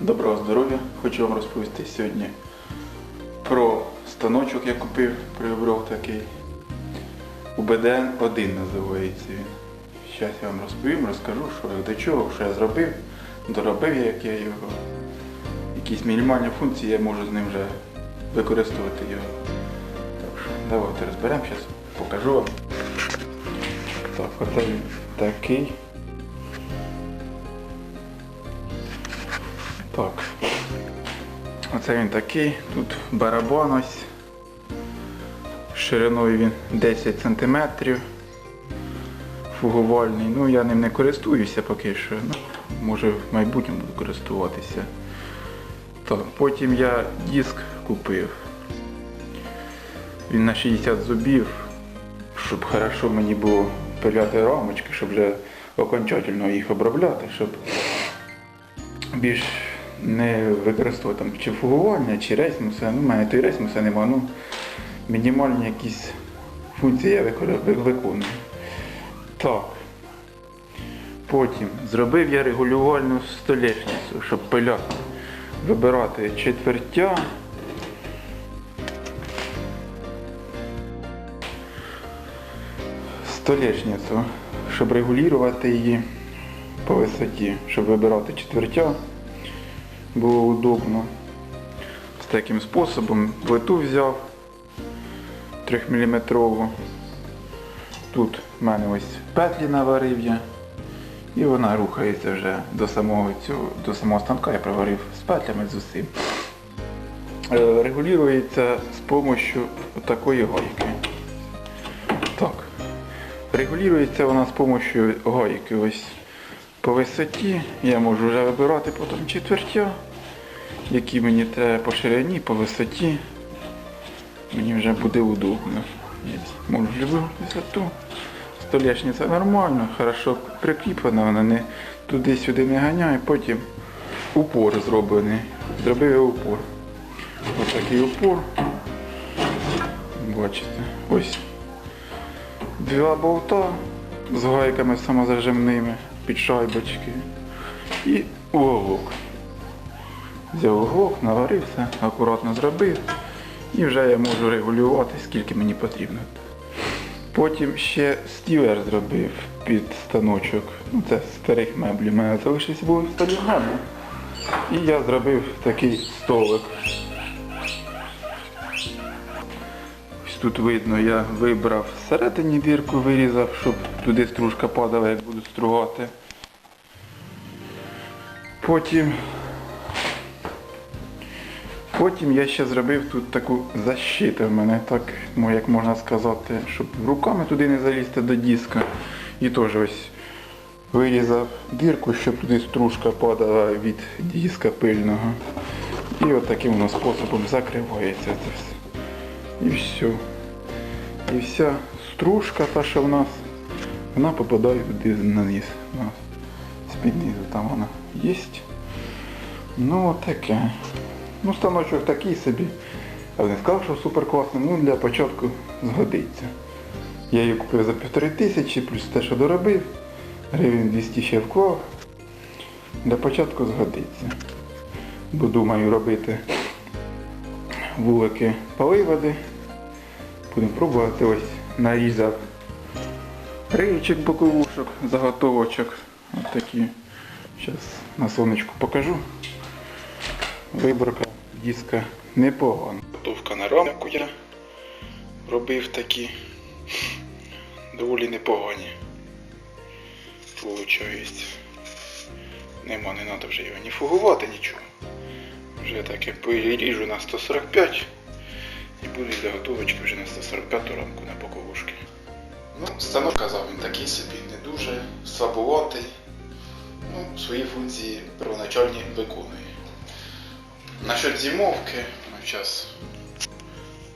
Доброго здоров'я! Хочу вам розповісти сьогодні про станочок я купив, приобрав такий. УБДН 1 називається він. Зараз я вам розповім, розкажу, що до чого, що я зробив, доробив я, як я його. Якісь мінімальні функції я можу з ним вже використовувати його. Так що давайте розберемо, зараз покажу вам. Так, оце він такий. Так. Оце він такий. Тут барабан ось. Шириною він 10 см. Фугувальний. Ну я ним не користуюся поки що. Ну, може в майбутньому буду користуватися. Так, потім я диск купив. Він на 60 зубів, щоб хорошо мені було пиляти рамочки, щоб вже окончательно їх обробляти, щоб більш не використовувати там чи фугування, чи рейсмуса. Ну, в мене то і рейсмуса немає, ну мінімальні якісь функції я виконую-. Так. Потім зробив я регулювальну столешницю, щоб пиляти. Вибирати четвертя. Столешницю, щоб регулювати її по висоті, щоб вибирати четвертя було удобно. З таким способом плиту взяв 3 мм. Тут в мене ось петлі наварив я. І вона рухається вже до самого цього, до самого станка, я проварив з петлями з усім. Е, Регулюється з допомогою такої гайки. Так. Регулюється вона з допомогою гайки. Ось по висоті. Я можу вже вибирати потім четвертя, які мені треба по ширині, по висоті. Мені вже буде удобно. Можу любу висоту. Столешниця нормально, хорошо прикріплена, вона не туди-сюди не ганяє, потім упор зроблений. Зробив я упор. Ось такий упор. Бачите, ось два болта з гайками самозажимними під шайбочки і уголок. Взяв уголок, наварив все, акуратно зробив і вже я можу регулювати, скільки мені потрібно. Потім ще стілер зробив під станочок. Ну, це старих меблів. У мене залишився були старі меблі. І я зробив такий столик. Тут видно, я вибрав всередині дірку, вирізав, щоб туди стружка падала, як буду стругати. Потім Потім я ще зробив тут таку защиту в мене, так, ну, як можна сказати, щоб руками туди не залізти до диска. І теж ось вирізав дірку, щоб туди стружка падала від диска пильного. І от таким воно способом закривається це все. І все. І вся стружка, та що в нас, вона попадає на низ. У нас з-під низу там вона є. Ну таке. Ну, станочок такий собі. Але не сказав, що супер класний, ну для початку згодиться. Я її купив за півтори тисячі, плюс те, що доробив. Гривень 200 ще вклав. Для початку згодиться. Бо думаю робити вулики поливоди. Будемо пробувати ось нарізав рейчик боковушок, заготовочок. Ось такі. Зараз на сонечку покажу. Виборка диска непогана. Готовка на рамку я робив такі доволі непогані. Получається. Нема, не треба вже його ні фугувати, нічого. Вже так я поріжу на 145 і буду заготовочки вже на 145 рамку на боковушки. Ну, станок казав він такий собі не дуже слабоватий. Ну, свої функції первоначальні виконує. Насчет зимовки, ну зараз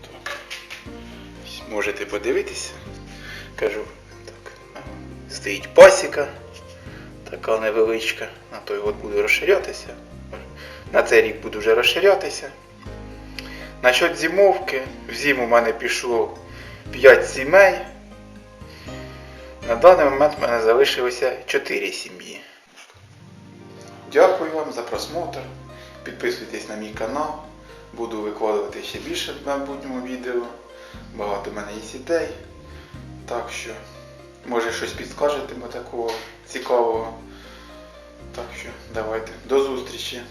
так, можете подивитися. Кажу, так, стоїть пасіка, така невеличка, на той от буду розширятися. На цей рік буду вже розширятися. Насчет зимовки, в зиму в мене пішло 5 сімей. На даний момент в мене залишилося 4 сім'ї. Дякую вам за просмотр. Підписуйтесь на мій канал. Буду викладувати ще більше в майбутньому відео. Багато в мене є сітей. Так що, може щось підскажете такого цікавого. Так що, давайте. До зустрічі!